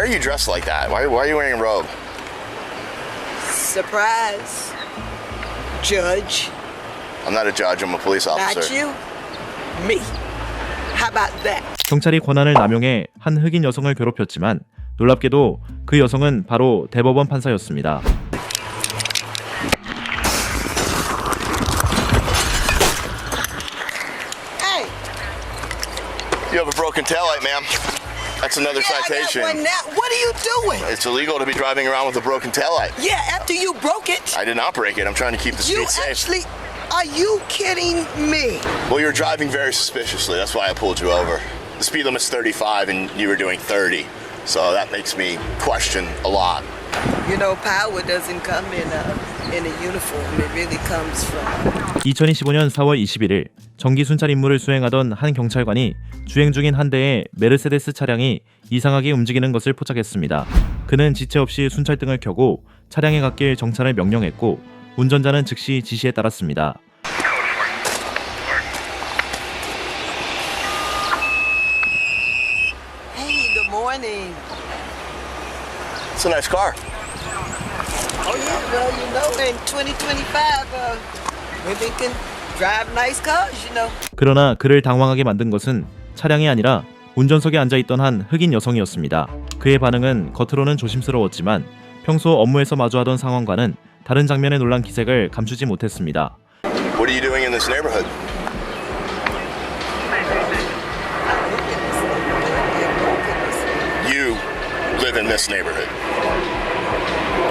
Why are you dressed like that? Why, why are you wearing a robe? Surprise. Judge. I'm not a judge. I'm a police Not officer. you. Me. How about that? 경찰이 권한을 남용해 한 흑인 여성을 괴롭혔지만 놀랍게도 그 여성은 바로 대법원 판사였습니다. Hey. You have a broken taillight, ma'am. That's another Yeah, citation. What are you doing? It's illegal to be driving around with a broken taillight. Yeah, after you broke it. I did not break it. I'm trying to keep the You streets safe. actually. Are you kidding me? Well, you're driving very suspiciously. That's why I pulled you over. The speed limit's 35 and you were doing 30. So that makes me question a lot. You know, power doesn't come in a in a uniform. It really comes from 2025년 4월 21일 정기 순찰 임무를 수행하던 한 경찰관이 주행 중인 한 대의 메르세데스 차량이 이상하게 움직이는 것을 포착했습니다. 그는 지체 없이 순찰등을 켜고 차량에 갓길 정차를 명령했고 운전자는 즉시 지시에 따랐습니다. Hey, good morning. It's a nice car. Oh yeah, well, you know, in 2025, uh, women can drive nice cars, you know. 그러나 그를 당황하게 만든 것은 차량이 아니라 운전석에 앉아 있던 한 흑인 여성이었습니다. 그의 반응은 겉으로는 조심스러웠지만 평소 업무에서 마주하던 상황과는 다른 장면에 놀란 기색을 감추지 못했습니다. What are you doing in this neighborhood? You live in this neighborhood.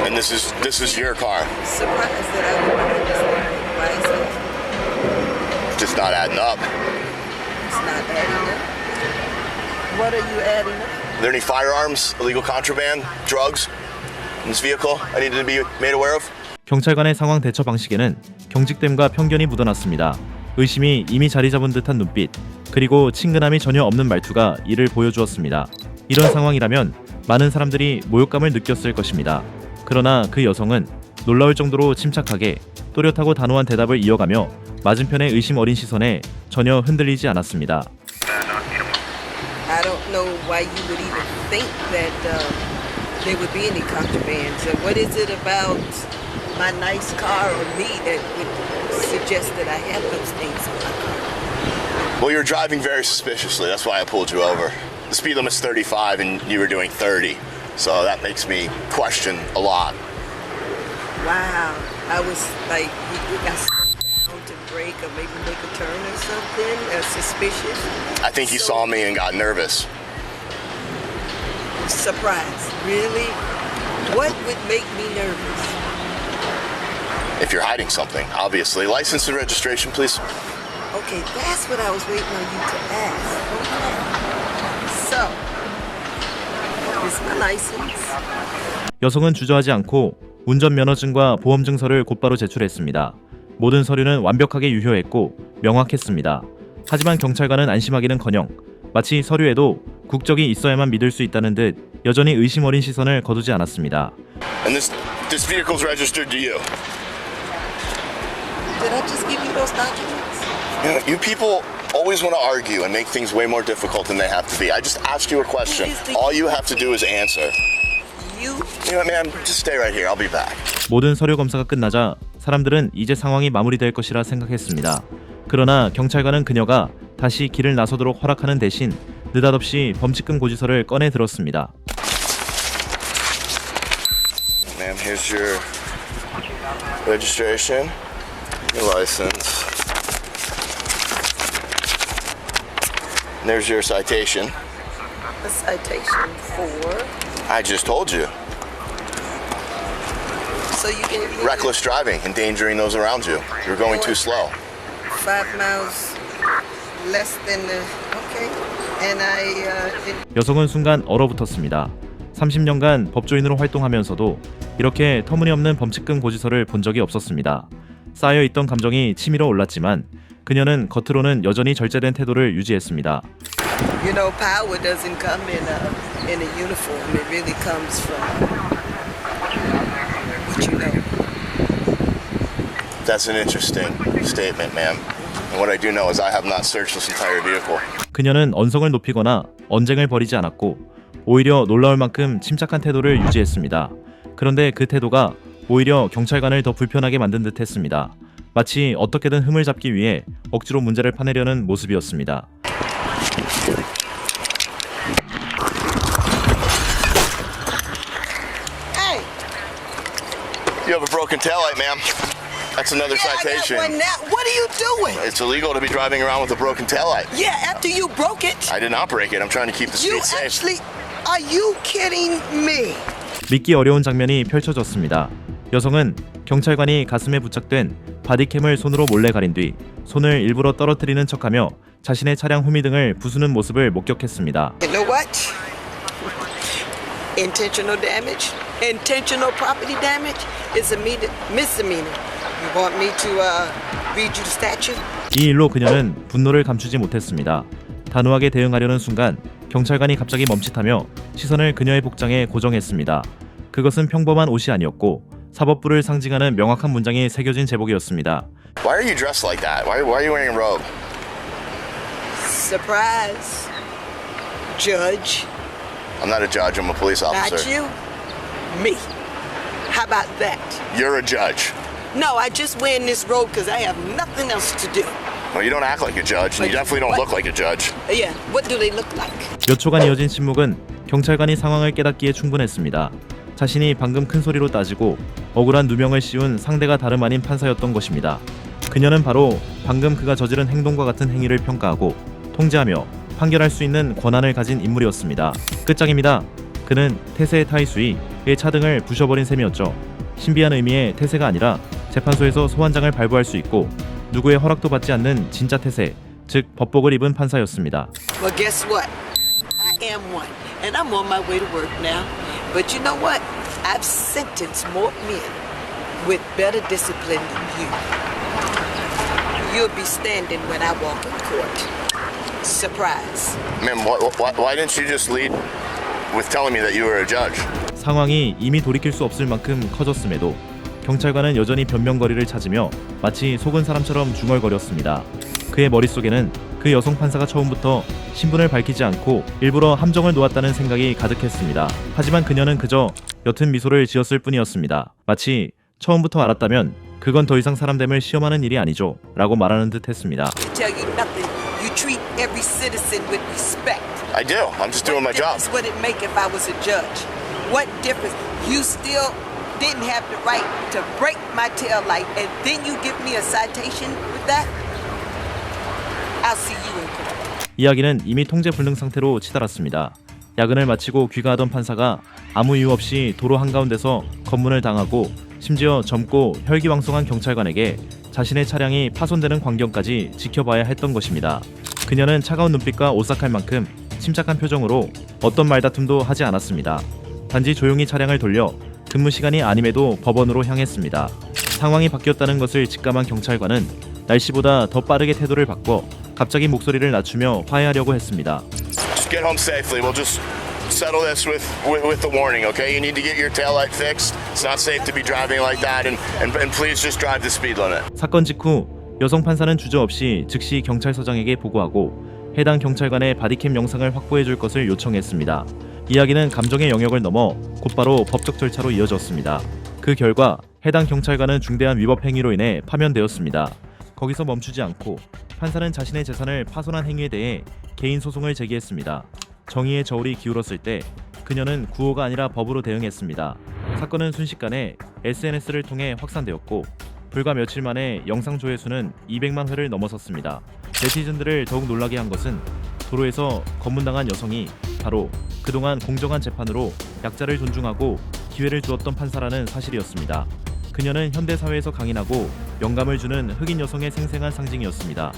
And this is this is your car. Surprised that I would do this. Why is it? Just not adding up. It's not adding up. What are you adding up? Are there any firearms, illegal contraband, drugs in this vehicle I needed to be made aware of? 경찰관의 상황 대처 방식에는 경직됨과 편견이 묻어났습니다. 의심이 이미 자리 잡은 듯한 눈빛, 그리고 친근함이 전혀 없는 말투가 이를 보여주었습니다. 이런 상황이라면 많은 사람들이 모욕감을 느꼈을 것입니다. 그러나 그 여성은 놀라울 정도로 침착하게 또렷하고 단호한 대답을 이어가며 맞은편의 의심 어린 시선에 전혀 흔들리지 않았습니다. I don't know why you would even think that uh, there would be any contraband. So what is it about my nice car or me that would suggest that I have those things in my car? Well, you're driving very suspiciously. That's why I pulled you over. The speed limit's 35 and you were doing 30. So that makes me question a lot. Wow. I was like, you, you got break or maybe make a turn or something? Uh, suspicious? I think you saw me and got nervous. Surprise. Really? What would make me nervous? If you're hiding something, obviously. License and registration, please. Okay, that's what I was waiting on you to ask. Okay. So, is my license? 여성은 주저하지 않고 운전면허증과 보험증서를 곧바로 제출했습니다. 모든 서류는 완벽하게 유효했고 명확했습니다. 하지만 경찰관은 안심하기는커녕 마치 서류에도 국적이 있어야만 믿을 수 있다는 듯 여전히 의심 어린 시선을 거두지 않았습니다. And this this vehicle's registered to you. Did I just give you those documents? You, know, you people always want to argue and make things way more difficult than they have to be. I just asked you a question. All you have to do is answer. You? You know what, man? Just stay right here. I'll be back. 모든 서류 검사가 끝나자 사람들은 이제 상황이 마무리될 것이라 생각했습니다. 그러나 경찰관은 그녀가 다시 길을 나서도록 허락하는 대신 느닷없이 범칙금 고지서를 꺼내 들었습니다. Ma'am, here's your registration, your license. And there's your citation. A citation for? I just told you. So you gave me Reckless driving, endangering those around you. You're going too slow. five miles less than the. Okay. And I uh, did 여성은 순간 얼어붙었습니다. 30년간 법조인으로 활동하면서도 이렇게 터무니없는 범칙금 고지서를 본 적이 없었습니다. 쌓여 있던 감정이 치밀어 올랐지만 그녀는 겉으로는 여전히 절제된 태도를 유지했습니다. You know, power doesn't come in a in a uniform. It really comes from what you know. That's an interesting statement, ma'am. And what I do know is I have not searched this entire vehicle. 그녀는 언성을 높이거나 언쟁을 벌이지 않았고 오히려 놀라울 만큼 침착한 태도를 유지했습니다. 그런데 그 태도가 오히려 경찰관을 더 불편하게 만든 듯 했습니다. 마치 어떻게든 흠을 잡기 위해 억지로 문제를 파내려는 모습이었습니다. Hey, You have a broken taillight, ma'am. That's another yeah, I got citation. one now. What are you doing? It's illegal to be driving around with a broken taillight. Yeah, after you broke it, I did not break it. I'm trying to keep the you street safe. actually. Are you kidding me? 믿기 어려운 장면이 펼쳐졌습니다. 여성은 경찰관이 가슴에 부착된 바디캠을 손으로 몰래 가린 뒤 손을 일부러 떨어뜨리는 척하며 자신의 차량 후미 등을 부수는 모습을 목격했습니다. You know what? Intentional damage, intentional property damage is a me- misdemeanor. You want me to uh, read you the statute? 이 일로 그녀는 분노를 감추지 못했습니다. 단호하게 대응하려는 순간 경찰관이 갑자기 멈칫하며 시선을 그녀의 복장에 고정했습니다. 그것은 평범한 옷이 아니었고 사법부를 상징하는 명확한 문장이 새겨진 제복이었습니다. Why are you dressed like that? Why, why are you wearing a robe? Surprise, judge. I'm not a judge. I'm a police Not officer. you, me. How about that? You're a judge. No, I just wearing this robe because I have nothing else to do. Well, you don't act like a judge, and you definitely don't what? look like a judge. Uh, Yeah, what do they look like? 몇 초간 이어진 침묵은 경찰관이 상황을 깨닫기에 충분했습니다. 자신이 방금 큰 소리로 따지고 억울한 누명을 씌운 상대가 다름 아닌 판사였던 것입니다. 그녀는 바로 방금 그가 저지른 행동과 같은 행위를 평가하고 통제하며 판결할 수 있는 권한을 가진 인물이었습니다. 끝장입니다. 그는 태세의 타이수이 그의 차 등을 부셔버린 셈이었죠. 신비한 의미의 태세가 아니라 재판소에서 소환장을 발부할 수 있고 누구의 허락도 받지 않는 진짜 태세, 즉 법복을 입은 판사였습니다. Well, guess what? I am one, and I'm on my way to work now. But you know what? I've sentenced more men with better discipline than you. You'll be standing when I walk in court. Surprise. Man, why, why, why didn't you just lead with telling me that you were a judge? 상황이 이미 돌이킬 수 없을 만큼 커졌음에도 경찰관은 여전히 변명거리를 찾으며 마치 속은 사람처럼 중얼거렸습니다. 그의 머릿속에는 그 여성 판사가 처음부터 신분을 밝히지 않고 일부러 함정을 놓았다는 생각이 가득했습니다. 하지만 그녀는 그저 옅은 미소를 지었을 뿐이었습니다. 마치 처음부터 알았다면 그건 더 이상 사람됨을 시험하는 일이 아니죠. 라고 말하는 듯 했습니다. Tell you nothing. You treat every citizen with respect. I do. I'm just doing my what job. difference would it make if I was a judge? What difference? You still didn't have the right to break my tail light, and then you give me a citation with that? I'll see you in court. 이야기는 이미 통제 불능 상태로 치달았습니다. 야근을 마치고 귀가하던 판사가 아무 이유 없이 도로 한가운데서 검문을 당하고 심지어 젊고 혈기왕성한 경찰관에게 자신의 차량이 파손되는 광경까지 지켜봐야 했던 것입니다. 그녀는 차가운 눈빛과 오싹할 만큼 침착한 표정으로 어떤 말다툼도 하지 않았습니다. 단지 조용히 차량을 돌려 근무 시간이 아님에도 법원으로 향했습니다. 상황이 바뀌었다는 것을 직감한 경찰관은 날씨보다 더 빠르게 태도를 바꿔 갑자기 목소리를 낮추며 화해하려고 했습니다. Get home safely. We'll just settle this with, with, with the warning, okay? You need to get your taillight fixed. It's not safe to be driving like that, and, and, and please just drive the speed limit. 사건 직후 여성 판사는 주저없이 즉시 경찰서장에게 보고하고 해당 경찰관의 바디캠 영상을 확보해 줄 것을 요청했습니다. 이야기는 감정의 영역을 넘어 곧바로 법적 절차로 이어졌습니다. 그 결과 해당 경찰관은 중대한 위법 행위로 인해 파면되었습니다. 거기서 멈추지 않고 판사는 자신의 재산을 파손한 행위에 대해 개인 소송을 제기했습니다. 정의의 저울이 기울었을 때 그녀는 구호가 아니라 법으로 대응했습니다. 사건은 순식간에 SNS를 통해 확산되었고 불과 며칠 만에 영상 조회수는 200만 회를 넘어섰습니다. 네티즌들을 더욱 놀라게 한 것은 도로에서 검문당한 여성이 바로 그동안 공정한 재판으로 약자를 존중하고 기회를 주었던 판사라는 사실이었습니다. 그녀는 현대 사회에서 강인하고 영감을 주는 흑인 여성의 생생한 상징이었습니다.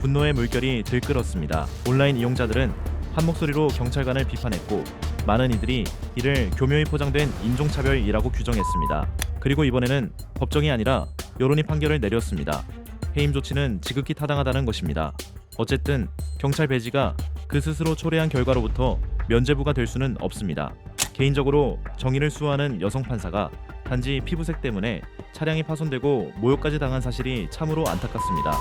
분노의 물결이 들끓었습니다. 온라인 이용자들은 한 목소리로 경찰관을 비판했고 많은 이들이 이를 교묘히 포장된 인종차별이라고 규정했습니다. 그리고 이번에는 법정이 아니라 여론이 판결을 내렸습니다. 해임 조치는 지극히 타당하다는 것입니다. 어쨌든 경찰 배지가 그 스스로 초래한 결과로부터 면죄부가 될 수는 없습니다. 개인적으로 정의를 수호하는 여성 판사가 단지 피부색 때문에 차량이 파손되고 모욕까지 당한 사실이 참으로 안타깝습니다.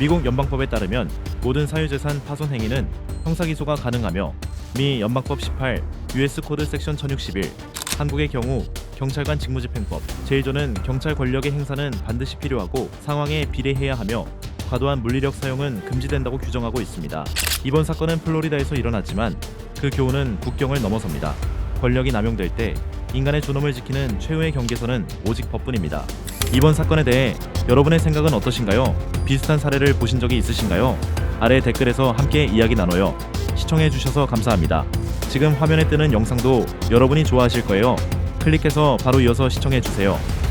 미국 연방법에 따르면 모든 사유재산 파손 행위는 형사기소가 가능하며 미 연방법 18, US 코드 섹션 1061, 한국의 경우 경찰관 직무집행법 제1조는 경찰 권력의 행사는 반드시 필요하고 상황에 비례해야 하며 과도한 물리력 사용은 금지된다고 규정하고 있습니다. 이번 사건은 플로리다에서 일어났지만 그 교훈은 국경을 넘어섭니다. 권력이 남용될 때 인간의 존엄을 지키는 최후의 경계선은 오직 법뿐입니다. 이번 사건에 대해 여러분의 생각은 어떠신가요? 비슷한 사례를 보신 적이 있으신가요? 아래 댓글에서 함께 이야기 나눠요. 시청해 주셔서 감사합니다. 지금 화면에 뜨는 영상도 여러분이 좋아하실 거예요. 클릭해서 바로 이어서 시청해 주세요.